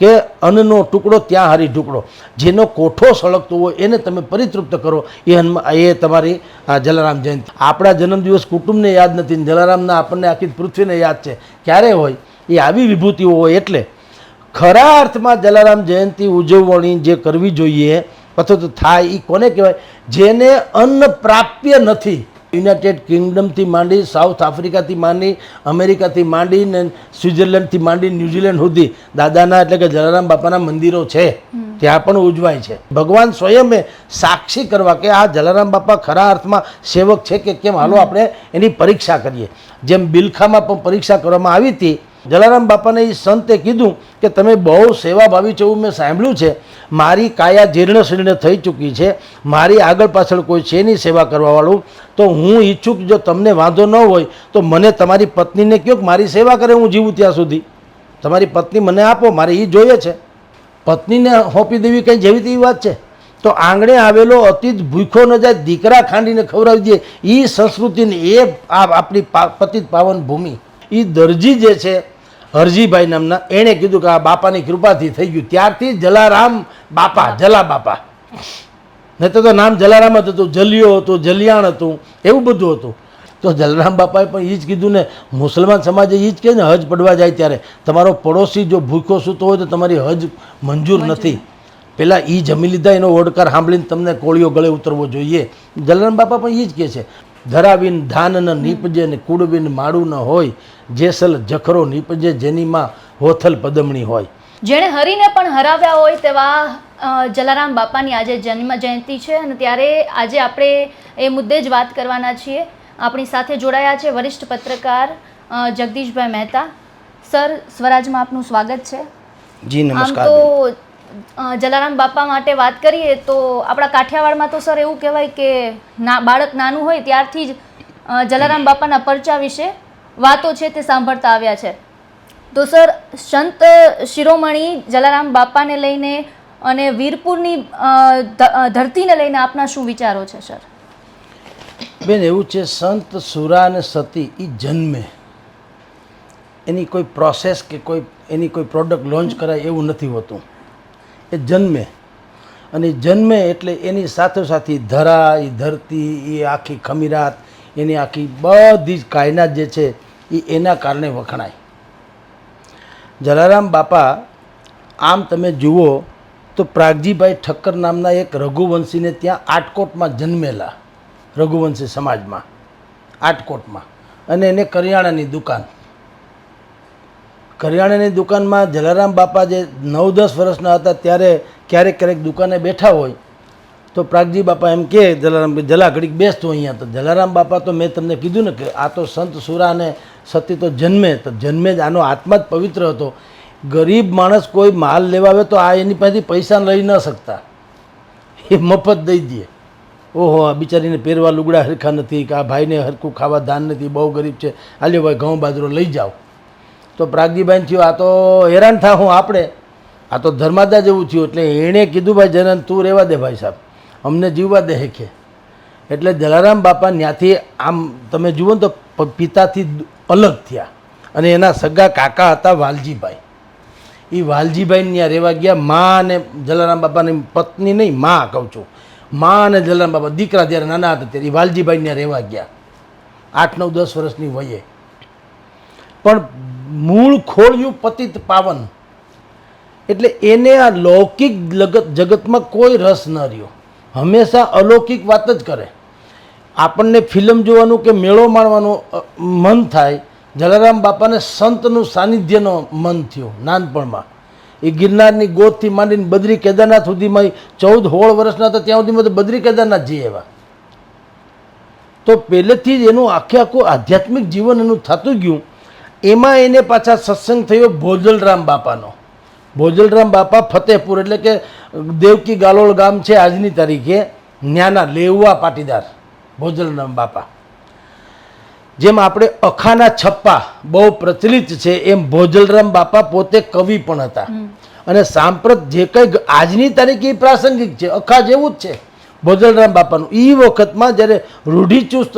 કે અન્નનો ટુકડો ત્યાં હારી ઢુકડો. જેનો કોઠો સળગતો હોય એને તમે પરિતૃપ્ત કરો. એ હનુમા, એ તમારી જલારામ જયંતિ. આપણા જન્મદિવસ કુટુંબને યાદ નથી જલારામના આપણને આખી પૃથ્વીને યાદ છે. ક્યારે હોય? એ આવી વિભૂતિઓ હોય એટલે ખરા અર્થમાં જલારામ જયંતિ ઉજવણી જે કરવી જોઈએ, અથવા તો થાય એ કોને કહેવાય? જેને અન્ન પ્રાપ્ય નથી યુનાઇટેડ કિંગડમથી માંડી સાઉથ આફ્રિકાથી માંડી અમેરિકાથી માંડી ને સ્વિટ્ઝરલેન્ડથી માંડી ન્યુઝીલેન્ડ સુધી દાદાના એટલે કે જલારામ બાપાના મંદિરો છે. ત્યાં પણ ઉજવાય છે. ભગવાન સ્વયંએ સાક્ષી કરવા કે આ જલારામ બાપા ખરા અર્થમાં સેવક છે કે કેમ? હાલો આપણે એની પરીક્ષા કરીએ. જેમ બિલખામાં પણ પરીક્ષા કરવામાં આવી હતી જલારામ બાપાને એ સંતે કીધું કે તમે બહુ સેવાભાવી છો એવું મેં સાંભળ્યું છે. મારી કાયા જીર્ણ શીર્ણ થઈ ચૂકી છે. મારી આગળ પાછળ કોઈ છે નહીં સેવા કરવાવાળું. તો હું ઈચ્છું કે જો તમને વાંધો ન હોય, તો મને તમારી પત્નીને કહો કે મારી સેવા કરે, હું જીવું ત્યાં સુધી. તમારી પત્ની મને આપો, મારે એ જોઈએ છે. પત્નીને હોપી દેવી કંઈ જેવી તેવી વાત છે? તો આંગણે આવેલો અતિ ભૂખો ન જાય, દીકરા ખાંડીને ખવડાવી દઈએ એ સંસ્કૃતિની એ આપણી પતિત પાવન ભૂમિ એ દરજી જે છે હરજીભાઈ નામના એણે કીધું કે આ બાપાની કૃપાથી થઈ ગયું. ત્યારથી જલારામ બાપા જલા બાપા. નહીં તો નામ જલારામ જ હતું. જલિયો હતું જલિયાણ હતું એવું બધું હતું. તો જલારામ બાપાએ પણ એ જ કીધું ને મુસલમાન સમાજે એ જ કહે ને હજ પડવા જાય ત્યારે. તમારો પડોશી જો ભૂખો સૂતો હોય તો તમારી હજ મંજૂર નથી. પહેલાં એ જમી લીધા એનો ઓડકાર સાંભળીને તમને કોળીઓ ગળે ઉતરવો જોઈએ. જલારામ બાપા પણ એ જ કહે છે. ધરાવીન ધાન ન નીપજે ને કુડવીન માળું ન હોય જેસલ જખરો નીપજે જેનીમાં હોથલ પદમણી હોય. જેણે હરીને પણ હરાવ્યા હોય તેવા જલારામ બાપાની આજે જન્મ જયંતિ છે અને ત્યારે આજે આપણે એ મુદ્દે જ વાત કરવાના છીએ. આપણી સાથે જોડાયા છે વરિષ્ઠ પત્રકાર જગદીશભાઈ મહેતા. સર સ્વરાજમાં આપનું સ્વાગત છે. જી આમ નમસ્કાર તો જલારામ બાપા માટે વાત કરીએ તો આપણા કાઠિયાવાડમાં તો સર એવું કહેવાય કે ના, બાળક નાનું હોય ત્યારથી જ જલારામ બાપાના પરચા વિશે વાતો છે તે સાંભળતા આવ્યા છે. તો સર, સંત શિરોમણી જલારામ બાપાને લઈને અને વીરપુરની ધરતીને લઈને આપના શું વિચારો છે સર? બેન, એવું છે, સંત સુરા અને સતી એ જન્મે. એની કોઈ પ્રોસેસ કે કોઈ, એની કોઈ પ્રોડક્ટ લોન્ચ કરાય એવું નથી હોતું. એ જન્મે. અને જન્મે એટલે એની સાથે સાથે ધરા એ ધરતી, એ આખી ખમીરાત, એની આખી બધી જ કાયનાત જે છે, એ એના કારણે વખણાય. જલારામ બાપા, આમ તમે જુઓ તો પ્રાગજીભાઈ ઠક્કર નામના એક રઘુવંશીને ત્યાં આટકોટમાં જન્મેલા રઘુવંશી સમાજમાં. આટકોટમાં. અને એને કરિયાણાની દુકાન. કરિયાણાની દુકાનમાં જલારામ બાપા જે નવ દસ વર્ષના હતા ત્યારે ક્યારેક ક્યારેક દુકાને બેઠા હોય, તો પ્રાગજી બાપા એમ કે જલારામ જલા, ઘડીક બેસતો અહીંયા. તો જલારામ બાપા તો મેં તમને કીધું ને કે આ તો સંત સુરા અને સતી તો જન્મે તો જન્મે જ આનો આત્મા જ પવિત્ર હતો. ગરીબ માણસ કોઈ માલ લેવા આવે તો આ એની પાસેથી પૈસા લઈ ન શકતા. એ મફત દઈ દે. ઓહો, આ બિચારીને પહેરવા લુગડા હરખા નથી, કે આ ભાઈને હરખું ખાવા ધાન નથી, બહુ ગરીબ છે. આલ્યો ભાઈ, ઘઉં બાજરો લઈ જાઓ. તો પ્રાગજીભાઈ થયું, આ તો હેરાન થા હું આપણે. આ તો ધર્માદા જેવું થયું, એટલે એણે કીધું, ભાઈ જનન, તું રહેવા દે ભાઈ સાહેબ. અમને જીવવા દે હેખે એટલે જલારામ બાપા ત્યાંથી આમ તમે જુઓ ને તો પિતાથી અલગ થયા. અને એના સગા કાકા હતા વાલજીભાઈ. એ વાલજીભાઈ ત્યાં રહેવા ગયા, મા અને જલારામ બાપાની પત્ની નહીં, મા કહું છું. મા અને જલારામ બાપા, દીકરા જ્યારે નાના હતા ત્યારે વાલજીભાઈ ત્યાં રહેવા ગયા. આઠ નવ દસ વર્ષની વયે. પણ મૂળ ખોળ્યું પતિત પાવન. એટલે એને આ લૌકિક જગત જગતમાં કોઈ રસ ન રહ્યો. હંમેશા અલૌકિક વાત જ કરે. આપણને ફિલ્મ જોવાનું કે મેળો માણવાનું મન થાય, જલારામ બાપાને સંતનું સાનિધ્યનો મન થયો નાનપણમાં. એ ગિરનારની ગોદથી માંડીને બદ્રી કેદારનાથ સુધીમાં ચૌદ હોળ વર્ષના હતા, ત્યાં સુધીમાં બદ્રી કેદારનાથ જઈ એવા તો પહેલેથી જ એનું આખે આખું આધ્યાત્મિક જીવન એનું થતું ગયું. એમાં એને પાછા સત્સંગ થયો ભોજલરામ બાપાનો. ભોજલરામ બાપા ફતેહપુર એટલે કે દેવકી ગાલોળ ગામ છે આજની તારીખે ન્યાના લેવા પાટીદાર ભોજલરામ બાપા. જેમ આપણે અખાના છપ્પા બહુ પ્રચલિત છે એમ ભોજલરામ બાપા પોતે કવિ પણ હતા. અને સાંપ્રત જે કંઈ આજની તારીખે એ પ્રાસંગિક છે અખા જેવું જ છે. ભોજલરામ બાપાનું. એ વખતમાં જ્યારે રૂઢિચુસ્ત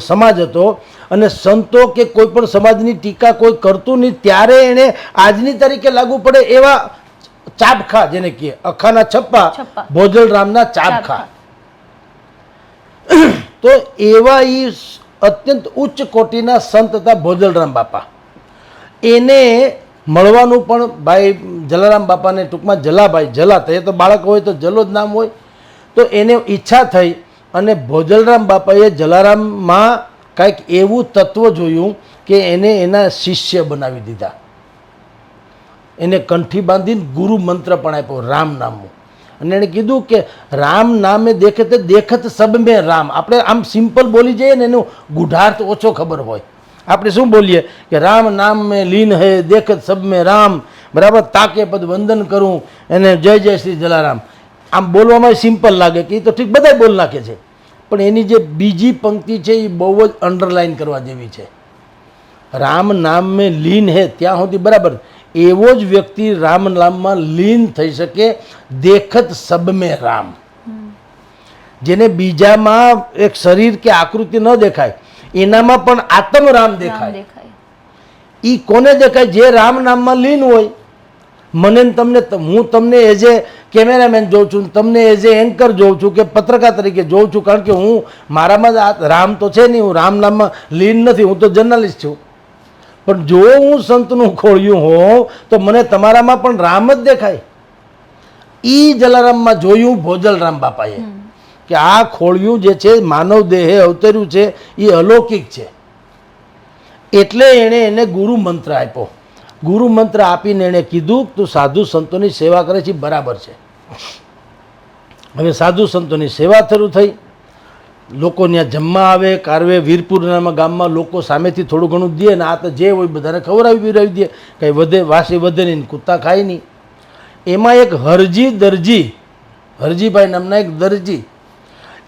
સમાજ હતો અને સંતો કે કોઈ પણ સમાજની ટીકા કોઈ કરતું નહીં ત્યારે એણે આજની તારીખે લાગુ પડે એવા ચાબખા જેને કહે અખાના છપ્પા છપ્પા. ભોજલરામના ચાબખા. તો એવા એ અત્યંત ઉચ્ચ કોટીના સંત હતા ભોજલરામ બાપા. એને મળવાનું પણ ભાઈ જલારામ બાપાને ટૂંકમાં જલાભાઈ જલા તો તો બાળક હોય તો જલો જ નામ હોય. તો એને ઈચ્છા થઈ અને ભોજલરામ બાપાએ જલારામમાં કાંઈક એવું તત્વ જોયું કે એને એના શિષ્ય બનાવી દીધા. એને કંઠી બાંધીને ગુરુ મંત્ર પણ આપ્યો, રામ નામનું. અને એણે કીધું કે રામ નામે દેખે તે દેખત સબ મેં રામ. આપણે આમ સિમ્પલ બોલી જઈએ ને એનો ગુઢાર્થ ઓછો ખબર હોય. આપણે શું બોલીએ? કે રામ નામ મેં લીન હે, દેખત સબ મેં રામ. બરાબર, તાકે પદ વંદન કરું. એને જય જય શ્રી જલારામ. આમ બોલવામાં સિમ્પલ લાગે કે એ તો ઠીક બધા બોલ નાખે છે. પણ એની જે બીજી પંક્તિ છે એ બહુ જ અંડરલાઇન કરવા જેવી છે. રામ નામ મેં લીન હે ત્યાં સુધી બરાબર. એવો જ વ્યક્તિ રામ નામમાં લીન થઈ શકે દેખત સબ મેં રામ. જેને બીજામાં એક શરીર કે આકૃતિ ન દેખાય એનામાં પણ આત્મ રામ દેખાય. દેખાય. ઈ કોને દેખાય? જે રામ નામમાં લીન હોય મને તમને હું તમને એઝ એ કેમેરામેન જોઉં છું તમને એઝ એ એન્કર જોઉં છું કે પત્રકાર તરીકે જોઉં છું કારણ કે હું મારામાં જ આ રામ તો છે નહીં હું રામ નામમાં લીન નથી હું તો જર્નલિસ્ટ છું. પણ જો હું સંતનું ખોળ્યું હોઉં તો મને તમારામાં પણ રામ જ દેખાય. એ જલારામમાં જોયું ભોજલરામ બાપાએ કે આ ખોળિયું જે છે માનવ દેહે અવતર્યું છે એ અલૌકિક છે. એટલે એણે એને ગુરુ મંત્ર આપ્યો. ગુરુ મંત્ર આપીને એણે કીધું તું સાધુ સંતોની સેવા કરે છે બરાબર છે. હવે સાધુ સંતોની સેવા શરૂ થઈ. લોકો ત્યાં જમવા આવે, કારવે વીરપુર ગામમાં લોકો સામેથી થોડું ઘણું દે ને આ તો જે હોય બધાને ખવડાવી પીવડાવી દે. કંઈ વધે, વાસી વધે નહીં કૂતા ખાય નહીં. એમાં એક હરજી દરજી, હરજીભાઈ નામના એક દરજી,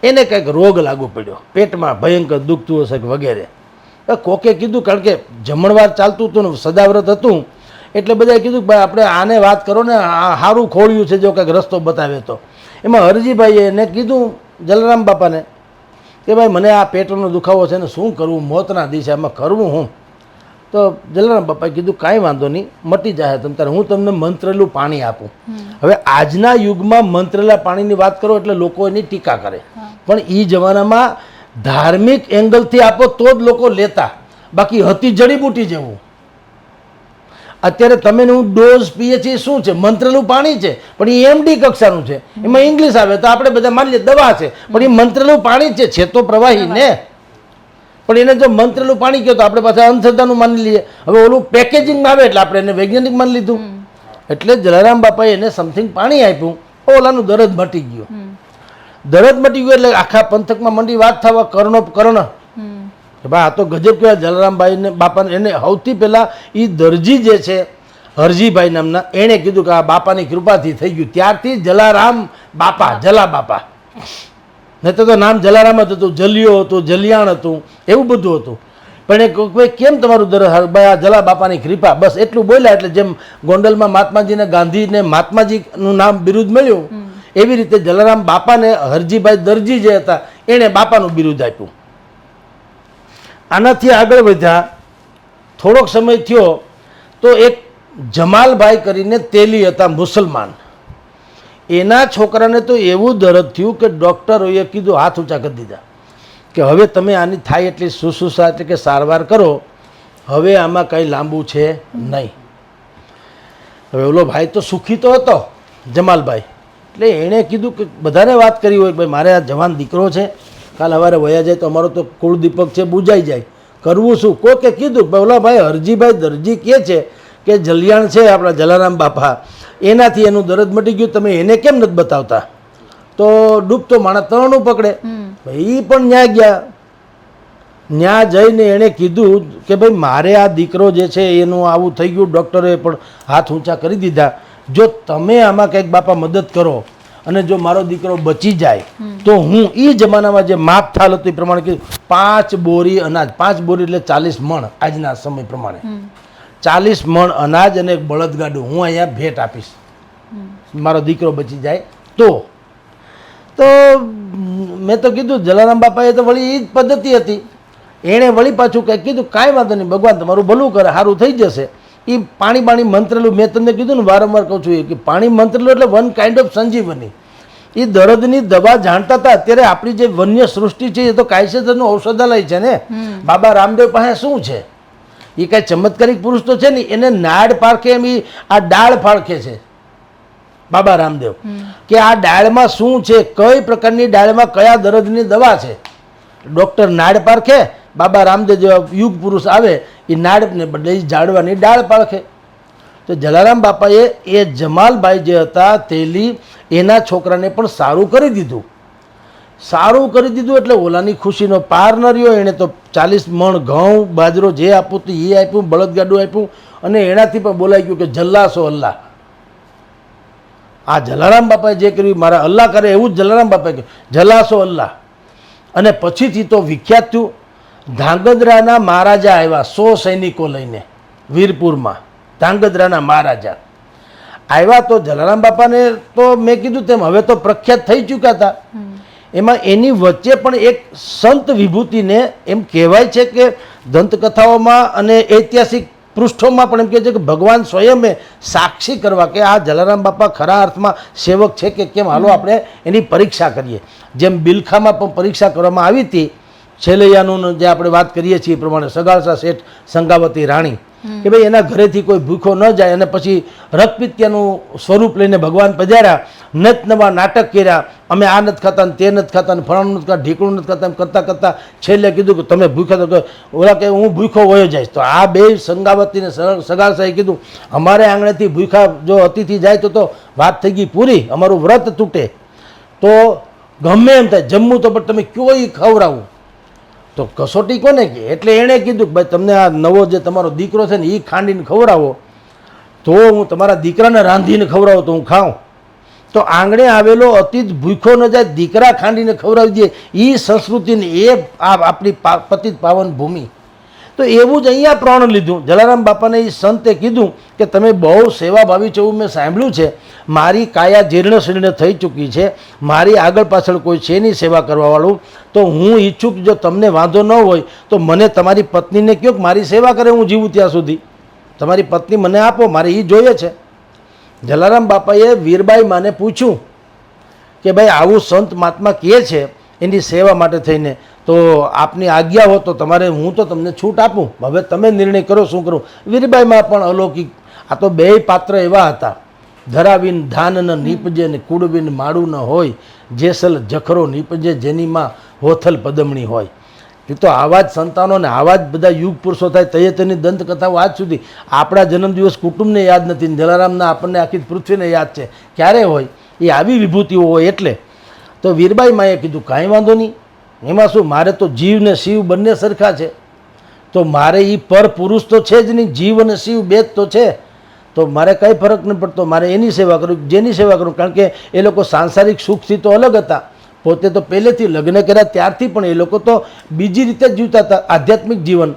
એને કંઈક રોગ લાગુ પડ્યો. પેટમાં ભયંકર દુખતું હશે વગેરે. કોકે કીધું કારણ કે જમણવાર ચાલતું હતું ને સદાવ્રત હતું એટલે બધાએ કીધું ભાઈ આપણે આને વાત કરો ને આ સારું ખોળ્યું છે જો કંઈક રસ્તો બતાવે તો. એમાં હરજીભાઈએ એને કીધું જલારામ બાપાને કે ભાઈ મને આ પેટનો દુખાવો છે ને શું કરવું? મોતના દિવસે આમાં કરવું હું? તો જલારામ બાપાએ કીધું કાંઈ વાંધો નહીં મટી જાય તમ તારે હું તમને મંત્રેલું પાણી આપું. હવે આજના યુગમાં મંત્રેલા પાણીની વાત કરો એટલે લોકો એની ટીકા કરે. પણ એ જમાનામાં ધાર્મિક એંગલથી આપો તો જ લોકો લેતા. બાકી હતી જડીબૂટી જેવું. અત્યારે તમે હું ડોઝ પીએ છીએ શું છે? મંત્રેલું પાણી છે પણ એ એમડી કક્ષાનું છે. એમાં ઇંગ્લિશ આવે તો આપણે બધા માની લઈએ દવા છે પણ એ મંત્રેલું પાણી છે છે તો પ્રવાહી ને. પણ એને જો મંત્રેલું પાણી કહો તો આપણે પાછા અંધશ્રદ્ધાનું માની લઈએ. હવે ઓલું પેકેજિંગમાં આવે એટલે આપણે એને વૈજ્ઞાનિક માની લીધું. એટલે જલારામ બાપાએ એને સમથિંગ પાણી આપ્યું. ઓલાનું દરદ મટી ગયું. દરદ મટી ગયું એટલે આખા પંથકમાં મંડી વાત થવા કર્ણો કર્ણ. કે ભાઈ આ તો ગજબ કહેવાય. જલારામભાઈને બાપાને એને સૌથી પહેલાં એ દરજી જે છે હરજીભાઈ નામના એણે કીધું કે આ બાપાની કૃપાથી થઈ ગયું. ત્યારથી જલારામ બાપા જલા બાપા. નહીં તો નામ જલારામ જ હતું. જલિયો હતું જલિયાણ હતું એવું બધું હતું. પણ એ કોઈ કેમ તમારું દર ભાઈ આ જલા બાપાની કૃપા? બસ એટલું બોલ્યા એટલે જેમ ગોંડલમાં મહાત્માજીને ગાંધીને મહાત્માજીનું નામ બિરુદ મળ્યું એવી રીતે જલારામ બાપાને હરજીભાઈ દરજી જે હતા, એણે બાપાનું બિરુદ આપ્યું. આનાથી આગળ વધ્યા, થોડોક સમય થયો, તો એક જમાલભાઈ કરીને તેલી હતા મુસલમાન. એના છોકરાને તો એવું દર્દ થયું કે ડૉક્ટરોએ કીધું, હાથ ઊંચા કરી દીધા. કે હવે તમે આની થાય એટલી શુશ્રુષા એટલે કે સારવાર કરો, હવે આમાં કંઈ લાંબુ છે નહીં. હવે ઓલો ભાઈ તો સુખી તો હતો, જમાલભાઈ. એટલે એણે કીધું કે બધાને વાત કરી હોય કે ભાઈ મારે આ જવાન દીકરો છે કાલ સવારે વયા જાય તો અમારો તો કુળદીપક છે બુજાઈ જાય. કરવું શું? કોકે કીધું કે ઓલા ભાઈ હરજીભાઈ દરજી કે છે કે જલિયાણ છે આપણા જલારામ બાપા એનાથી એનું દરદ મટી ગયું તમે એને કેમ નથી બતાવતા? તો ડૂબતો માણસ તરણું પકડે. એ પણ ન્યા ગયા. ન્યા જઈને એણે કીધું કે ભાઈ મારે આ દીકરો જે છે એનું આવું થઈ ગયું ડૉક્ટરે પણ હાથ ઊંચા કરી દીધા. જો તમે આમાં કંઈક બાપા મદદ કરો અને જો મારો દીકરો બચી જાય તો હું એ જમાનામાં જે માપ થાલ હતું એ પ્રમાણે કીધું પાંચ બોરી અનાજ પાંચ બોરી એટલે ચાલીસ મણ આજના સમય પ્રમાણે. ચાલીસ મણ અનાજ અને એક બળદગાડું હું અહીંયા ભેટ આપીશ. મારો દીકરો બચી જાય તો. તો મેં તો કીધું જલારામ બાપાએ તો વળી એ જ પદ્ધતિ હતી. એણે વળી પાછું કંઈક કીધું કાંઈ વાંધો નહીં ભગવાન તમારું ભલું કરે સારું થઈ જશે. એ પાણી પાણી મંત્રેલું મેં તમને કીધું ને વારંવાર કહું છું એ કે પાણી મંત્રેલું એટલે વન કાઇન્ડ ઓફ સંજીવની. એ દર્દની દવા જાણતા હતા અત્યારે આપણી જે વન્ય સૃષ્ટિ છે એ તો કાયદેસરનું ઔષધાલય છે ને. બાબા રામદેવ પાસે શું છે? એ કાંઈ ચમત્કારિક પુરુષ તો છે ને એને નાડ પારખે એમ ઈ આ ડાળ પારખે છે. બાબા રામદેવ. કે આ ડાળમાં શું છે કઈ પ્રકારની ડાળમાં કયા દર્દની દવા છે? ડૉક્ટર નાડ પારખે બાબા રામદેવ જેવા યુગ પુરુષ આવે એ નાડને બદલે ઝાડવાની ડાળ પાળખે. તો જલારામ બાપાએ એ જમાલભાઈ જે હતા તેલી એના છોકરાને પણ સારું કરી દીધું. સારું કરી દીધું એટલે ઓલાની ખુશીનો પાર ન રહ્યો, એણે તો ચાલીસ મણ ઘઉં, બાજરો જે આપ્યું હતું એ આપ્યું, બળદગાડું આપ્યું અને એનાથી પણ બોલાઈ ગયું કે જલ્લાસો અલ્લાહ. આ જલારામ બાપાએ જે કર્યું, મારા અલ્લાહ કરે એવું જ જલારામ બાપાએ કહ્યું જલાસો અલ્લાહ. અને પછીથી તો વિખ્યાત થયું. ધાંગધ્રાના મહારાજા આવ્યા સો સૈનિકો લઈને વીરપુરમાં ધાંગધ્રાના મહારાજા. આવ્યા તો જલારામ બાપાને તો મેં કીધું તેમ હવે તો પ્રખ્યાત થઈ ચૂક્યા હતા. એમાં એની વચ્ચે પણ એક સંત વિભૂતિને એમ કહેવાય છે કે દંતકથાઓમાં અને ઐતિહાસિક પૃષ્ઠોમાં પણ એમ કહે છે કે ભગવાન સ્વયંએ સાક્ષી કરવા કે આ જલારામ બાપા ખરા અર્થમાં સેવક છે કે કેમ? હાલો આપણે એની પરીક્ષા કરીએ. જેમ બિલખામાં પણ પરીક્ષા કરવામાં આવી હતી છેલ્લૈયાનું જે આપણે વાત કરીએ છીએ એ પ્રમાણે સગાળસા શેઠ સંગાવતી રાણી કે ભાઈ એના ઘરેથી કોઈ ભૂખો ન જાય અને પછી રક્તપિત્યાનું સ્વરૂપ લઈને ભગવાન પધાર્યા નત નવા નાટક કર્યા અમે આ નથી ખાતા તે નથી ખાતા ને ફલાણું નથી ખાતા ઢીકણું નથી ખાતા કરતાં કરતાં છેલ્લે કીધું કે તમે ભૂખ્યા તો ઓલા કે હું ભૂખો વયો જઈશ. તો આ બે સંગાવતીને સગાળસાએ કીધું અમારે આંગણેથી ભૂખા જો અતિથિ જાય તો તો વાત થઈ ગઈ પૂરી અમારું વ્રત તૂટે. તો ગમે એમ થાય જમવું તો પણ તમે કોઈ ખવડાવું? તો કસોટી કોને કે એટલે એણે કીધું કે ભાઈ, તમને આ નવો જે તમારો દીકરો છે ને એ ખાંડીને ખવડાવો. તો હું તમારા દીકરાને રાંધીને ખવડાવો, તો હું ખાઉં. તો આંગણે આવેલો અતિથ ભૂખો ન જાય, દીકરા ખાંડીને ખવડાવી દે. એ સંસ્કૃતિને એ આપણી પતિત પાવન ભૂમિ તો એવું જ અહીંયા પ્રણ લીધું. જલારામ બાપાને એ સંતે કીધું કે તમે બહુ સેવાભાવી છો એવું મેં સાંભળ્યું છે. મારી કાયા જીર્ણ શીર્ણ થઈ ચૂકી છે. મારી આગળ પાછળ કોઈ છે નહીં સેવા કરવાવાળું. તો હું ઈચ્છું જો તમને વાંધો ન હોય, તો મને તમારી પત્નીને કહો મારી સેવા કરે, હું જીવું ત્યાં સુધી. તમારી પત્ની મને આપો, મારે એ જોઈએ છે. જલારામ બાપાએ વીરબાઈ માને પૂછ્યું કે ભાઈ, આવું સંત મહાત્મા કહે છે એની સેવા માટે થઈને. તો આપની આજ્ઞા હો તો તમારે હું તો તમને છૂટ આપું. હવે તમે નિર્ણય કરો શું કરું. વીરબાઈમાં પણ અલૌકિક. આ તો બેય પાત્ર એવા હતા. ધરાવીન ધાન ન નીપજે ને કુડવીન માડું ન હોય. જેસલ જખરો નીપજે જેનીમાં હોથલ પદમણી હોય. એ તો આવા જ સંતાનો ને આવા જ બધા યુગ પુરુષો થાય તયે તેની દંતકથાઓ આજ સુધી. આપણા જન્મદિવસ કુટુંબને યાદ નથી. જલારામના આપણને આખી પૃથ્વીને યાદ છે. ક્યારે હોય? એ આવી વિભૂતિઓ હોય એટલે. તો વીરબાઈ માએ કીધું, કાંઈ વાંધો નહીં. એમાં શું? મારે તો જીવ ને શિવ બંને સરખા છે. તો મારે એ પર પુરુષ તો છે જ નહીં, જીવ અને શિવ બે જ તો છે. તો મારે કંઈ ફરક નહીં પડતો. મારે એની સેવા કરું, જેની સેવા કરું. કારણ કે એ લોકો સાંસારિક સુખથી તો અલગ હતા. પોતે તો પહેલેથી લગ્ન કર્યા, ત્યારથી પણ એ લોકો તો બીજી રીતે જ જીવતા હતા, આધ્યાત્મિક જીવન.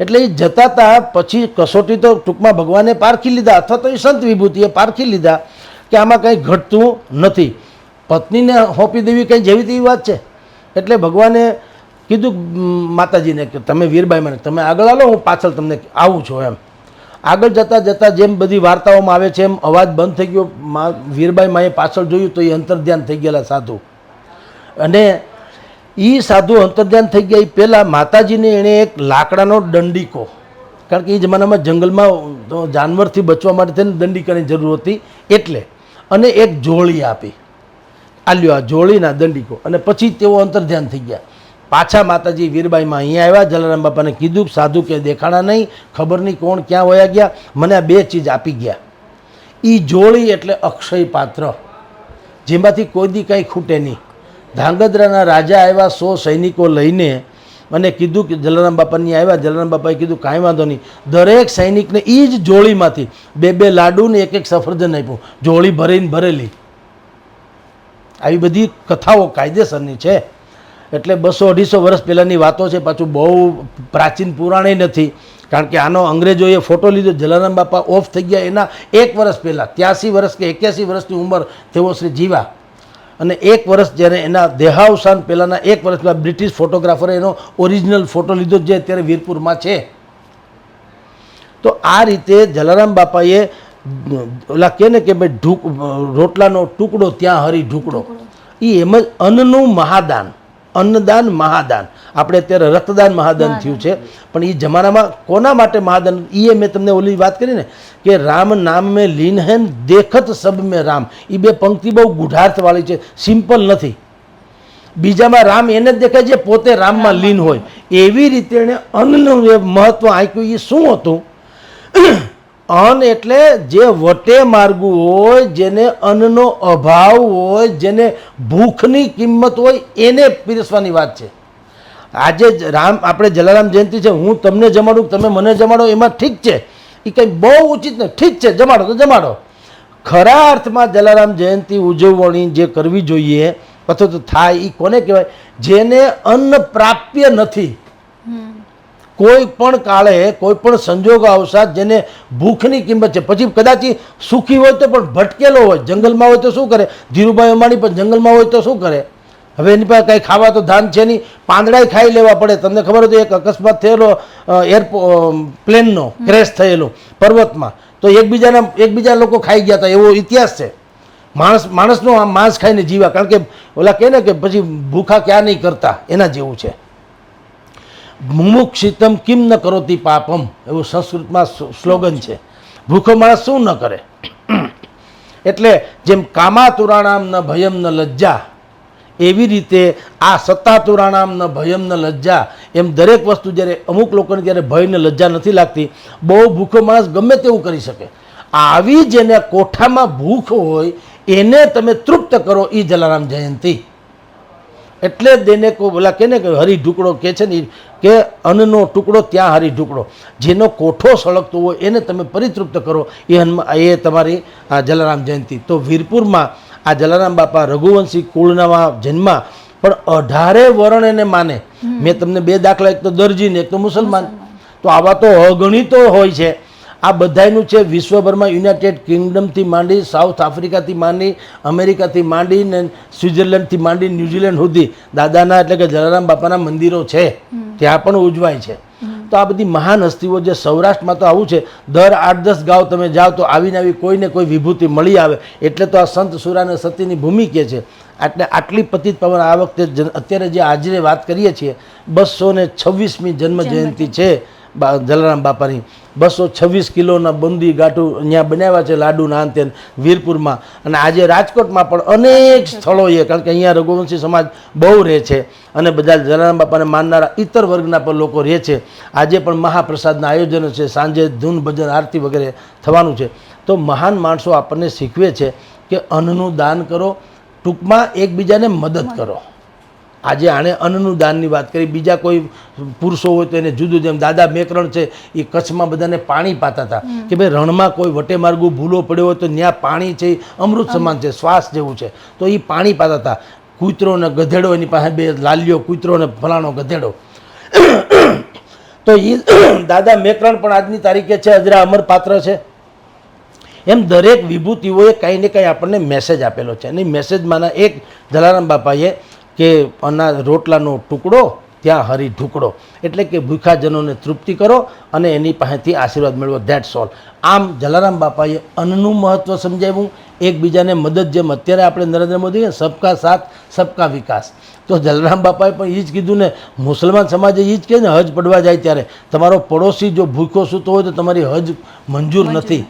એટલે એ જતા હતા પછી કસોટી તો ટૂંકમાં ભગવાને પારખી લીધા, અથવા તો એ સંત વિભૂતિએ પારખી લીધા કે આમાં કંઈ ઘટતું નથી. પત્નીને હોપી દેવી કંઈ જેવી તેવી વાત છે? એટલે ભગવાને કીધું માતાજીને કે તમે વીરબાઈ મને, તમે આગળ આવો, હું પાછળ તમને આવું છું એમ. આગળ જતાં જતાં જેમ બધી વાર્તાઓમાં આવે છે એમ, અવાજ બંધ થઈ ગયો, મા, વીરબાઈ માએ પાછળ જોયું તો એ અંતર્ધ્યાન થઈ ગયેલા સાધુ. અને એ સાધુ અંતર્ધ્યાન થઈ ગયા એ પહેલાં માતાજીને એણે એક લાકડાનો દંડીકો, કારણ કે એ જમાનામાં જંગલમાં જાનવરથી બચવા માટે થઈને દંડીકાની જરૂર હતી, એટલે, અને એક જોળી આપી. આલ્યો આ જોળીના દંડીકો. અને પછી તેઓ અંતર્ધ્યાન થઈ ગયા. પાછા માતાજી વીરબાઈમાં અહીંયા આવ્યા. જલારામ બાપાને કીધું, સાધુ કે દેખાણા નહીં. ખબર નહીં કોણ ક્યાં વયા ગયા. મને આ બે ચીજ આપી ગયા. એ જોળી એટલે અક્ષય પાત્ર. જેમાંથી કોઈ દી કાંઈ ખૂટે નહીં. ધાંગધ્રાના રાજા આવ્યા સો સૈનિકો લઈને મને કીધું કે જલારામ બાપાની આવ્યા. જલારામ બાપાએ કીધું, કાંઈ વાંધો નહીં. દરેક સૈનિકને એ જ જોળીમાંથી બે બે લાડુ ને એક એક સફરજન આપ્યું. જોળી ભરીને ભરેલી. આવી બધી કથાઓ કાયદેસરની છે. એટલે બસો અઢીસો વર્ષ પહેલાંની વાતો છે, પાછું બહુ પ્રાચીન પુરાણે નથી. કારણ કે આનો અંગ્રેજોએ ફોટો લીધો, જલારામ બાપા ઓફ થઈ ગયા એના એક વર્ષ પહેલાં, ત્યાસી વર્ષ કે એક્યાસી વર્ષની ઉંમર તેઓ શ્રી જીવા. અને એક વર્ષ જ્યારે એના દેહાવસાન પહેલાંના એક વર્ષ પહેલાં બ્રિટિશ ફોટોગ્રાફરે એનો ઓરિજિનલ ફોટો લીધો, જે અત્યારે વીરપુરમાં છે. તો આ રીતે જલારામ બાપાએ ઓલા કહે ને કે ભાઈ ઢૂક રોટલાનો ટુકડો ત્યાં હરી ઢૂકડો. એ એમ જ અન્નનું મહાદાન અન્નદાન મહાદાન. આપણે અત્યારે રક્તદાન મહાદાન થયું છે પણ એ જમાનામાં કોના માટે મહાદાન? એ મેં તમને ઓલી વાત કરી ને કે રામ નામ મેં લીન હૈ દેખત સબ મેં રામ. એ બે પંક્તિ બહુ ગુઢાર્થવાળી છે સિમ્પલ નથી. બીજામાં રામ એને જ દેખાય છે પોતે રામમાં લીન હોય. એવી રીતે એણે અન્નનું જે મહત્વ આંક્યું એ શું હતું? અન્ન એટલે જે વટે માર્ગું હોય, જેને અન્નનો અભાવ હોય, જેને ભૂખની કિંમત હોય, એને પીરસવાની વાત છે. આજે રામ, આપણે જલારામ જયંતિ છે, હું તમને જમાડું, તમે મને જમાડો, એમાં ઠીક છે. એ કંઈ બહુ ઉચિત નહીં. ઠીક છે, જમાડો તો જમાડો. ખરા અર્થમાં જલારામ જયંતિ ઉજવણી જે કરવી જોઈએ, અથવા તો થાય એ કોને કહેવાય? જેને અન્ન પ્રાપ્ય નથી કોઈ પણ કાળે કોઈ પણ સંજોગ અવસાદ જેને ભૂખની કિંમત છે. પછી કદાચ સુખી હોય તો પણ ભટકેલો હોય. જંગલમાં હોય તો શું કરે? ધીરુભાઈ અંબાણી પણ જંગલમાં હોય તો શું કરે? હવે એની પાસે કંઈ ખાવા તો ધાન છે નહીં. પાંદડાય ખાઈ લેવા પડે. તમને ખબર હતી એક અકસ્માત થયેલો એરપો પ્લેનનો ક્રેશ થયેલો પર્વતમાં. તો એકબીજાના એકબીજા લોકો ખાઈ ગયા હતા. એવો ઇતિહાસ છે. માણસ માણસનો આમ માંસ ખાઈને જીવા કારણ કે ઓલા કહે ને કે પછી ભૂખા ક્યાં નહીં કરતા? એના જેવું છે. મુમુક્ષિતમ કિમ ન કરોતી પાપમ? એવું સંસ્કૃતમાં સ્લોગન છે. ભૂખો માણસ શું ન કરે? એટલે જેમ કામાતુરાણામ ન ભયમ ન લજ્જા, એવી રીતે આ સત્તાતુરાણામ ન ભયમ ન લજ્જા, એમ દરેક વસ્તુ જ્યારે અમુક લોકોને જ્યારે ભય ને લજ્જા નથી લાગતી, બહુ ભૂખો માણસ ગમે તેવું કરી શકે. આવી જેને કોઠામાં ભૂખ હોય, એને તમે તૃપ્ત કરો એ જલારામ જયંતી. એટલે જ દેને કો બોલા કે ને કે હરી ઢુકડો કે છે ને કે અન્નનો ટુકડો ત્યાં હરી ઢુકડો. જેનો કોઠો સળગતો હોય એને તમે પરિતૃપ્ત કરો. એ હનુમા એ તમારી આ જલારામ જયંતિ. તો વીરપુરમાં આ જલારામ બાપા રઘુવંશી કુળના જન્મા. પણ અઢારે વર્ણ એને માને. મેં તમને બે દાખલા એક તો દરજી ને એક તો મુસલમાન. તો આવા તો અગણિતો હોય છે. આ બધાયનું છે વિશ્વભરમાં યુનાઇટેડ કિંગડમથી માંડી સાઉથ આફ્રિકાથી માંડી અમેરિકાથી માંડી ને સ્વિટ્ઝરલેન્ડથી માંડી ન્યુઝીલેન્ડ સુધી દાદાના એટલે કે જલારામ બાપાના મંદિરો છે. ત્યાં પણ ઉજવાય છે. તો આ બધી મહાન હસ્તીઓ જે સૌરાષ્ટ્રમાં તો આવું છે દર આઠ દસ ગાંવ તમે જાઓ તો આવીને આવી કોઈને કોઈ વિભૂતિ મળી આવે. એટલે તો આ સંત સુરાને સતીની ભૂમિ કે છે. એટલે આટલી પતિત પવન આ વખતે અત્યારે જે આજે વાત કરીએ છીએ બસો ને છવ્વીસમી જન્મ જયંતિ. છે. બા- જલારામ બાપાની બસો છવ્વીસ કિલોના બંદી ગાંઠું અહીંયા બનાવ્યા છે લાડુના અંતે વીરપુરમાં. અને આજે રાજકોટમાં પણ અનેક સ્થળોએ કારણ કે અહીંયા રઘુવંશી સમાજ બહુ રહે છે અને બધા જલારામ બાપાને માનનારા ઇતર વર્ગના પણ લોકો રહે છે. આજે પણ મહાપ્રસાદના આયોજનો છે, સાંજે ધૂન ભજન, આરતી વગેરે થવાનું છે. તો મહાન માણસો આપણને શીખવે છે કે અન્નનું દાન કરો, ટૂંકમાં એકબીજાને મદદ કરો. આજે આણે અન્નનું દાનની વાત કરી બીજા કોઈ પુરુષો હોય તો એને જુદું જેમ દાદા મેકરણ છે. એ કચ્છમાં બધાને પાણી પાતા હતા. કે ભાઈ રણમાં કોઈ વટે માર્ગું ભૂલો પડ્યો હોય તો ત્યાં પાણી છે એ અમૃત સમાન છે શ્વાસ જેવું છે. તો એ પાણી પાતા હતા. કૂતરો ને ગધેડો એની પાસે બે લાલ્યો કૂતરો ને ફલાણો ગધેડો. તો એ દાદા મેકરણ પણ આજની તારીખે છે અજરા અમર પાત્ર છે. એમ દરેક વિભૂતિઓએ કંઈ ને કંઈ આપણને મેસેજ આપેલો છે. અને મેસેજમાંના એક જલારામ બાપાએ કે અના રોટલાનો ટુકડો ત્યાં હરી ઢુકડો. એટલે કે ભૂખાજનોને તૃપ્તિ કરો અને એની પાસેથી આશીર્વાદ મેળવો. ધેટ્સ ઓલ આમ જલારામ બાપાએ અન્નનું મહત્ત્વ સમજાવ્યું. એકબીજાને મદદ જેમ અત્યારે આપણે નરેન્દ્ર મોદી સબકા સાથ સબકા વિકાસ. તો જલારામ બાપાએ પણ એ જ કીધું ને મુસલમાન સમાજે એ જ કહે ને હજ પડવા જાય ત્યારે. તમારો પડોશી જો ભૂખ્યો સૂતો હોય તો તમારી હજ મંજૂર. નથી.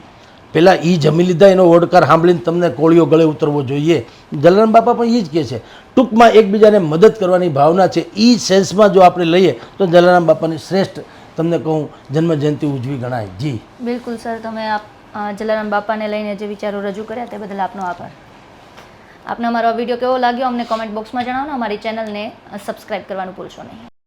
પેલા એ જમી લીધા, એનો ઓડકાર સાંભળીને તમને કોળીઓ ગળે ઉતરવો જોઈએ. જલારામ બાપા પણ એ જ કહે છે, ટૂંકમાં એકબીજાને મદદ કરવાની ભાવના છે. એ સેન્સમાં જો આપણે લઈએ, તો જલારામ બાપાની શ્રેષ્ઠ, તમને કહું જન્મ જયંતિ ઉજવી ગણાય. જી. બિલકુલ, સર. તમે આપ જલારામ બાપાને લઈને જે વિચારો રજૂ કર્યા, તે બદલ આપનો આભાર. આપને અમારો વીડિયો કેવો લાગ્યો, અમને કોમેન્ટ બોક્સમાં જણાવો અમારી ચેનલને સબસ્ક્રાઇબ કરવાનું ભૂલશો નહીં.